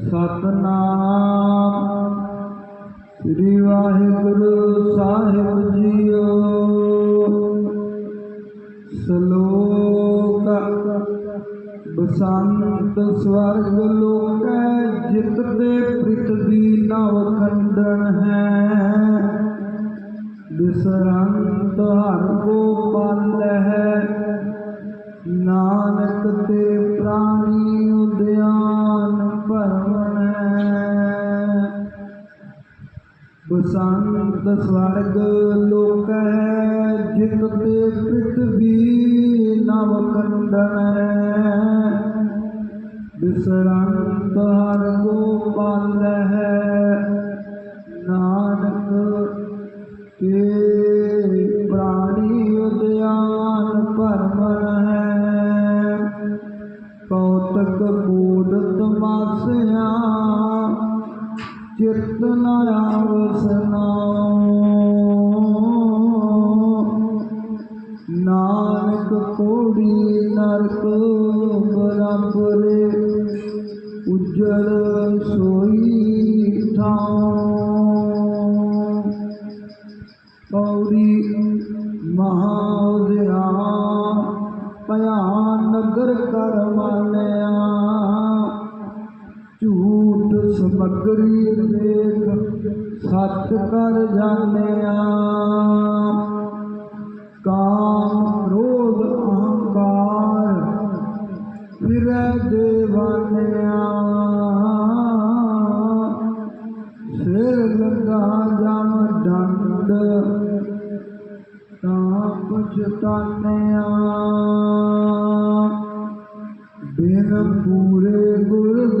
ਸਤਨਾਮ ਸ੍ਰੀ ਵਾਹਿਗੁਰੂ ਸਾਹਿਬ ਜੀਓ ਸ਼ਲੋਕ ਬਸੰਤ ਸਵਰਗ ਲੋਕੈ ਜਿਤ ਦੇ ਪ੍ਰਿਥਵੀ ਨਵ ਖੰਡਨ ਹੈ ਬਿਸਰੰਤ ਹਰ ਕੋ ਪਾਲ ਹੈ سنگ سرگ لوگ ہیں جس کے پیت بھی نمکھنڈن ہے بسرنگ ہرگو بل ہے نانک کے پرانی ادیان پرمن ہے کوتک پور دپاس چیتنایا روشنا نانک کوڑی نرک برابر اجڑ سوئی اجرسوئی تھا مہادیا پیا نگر کروا سچ کر جانے کام روز عنکار پھر دیا سا جم ڈاک پوچھتا دن پورے گرد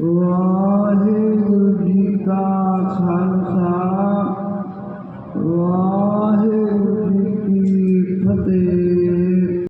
واحد جی کا خالصہ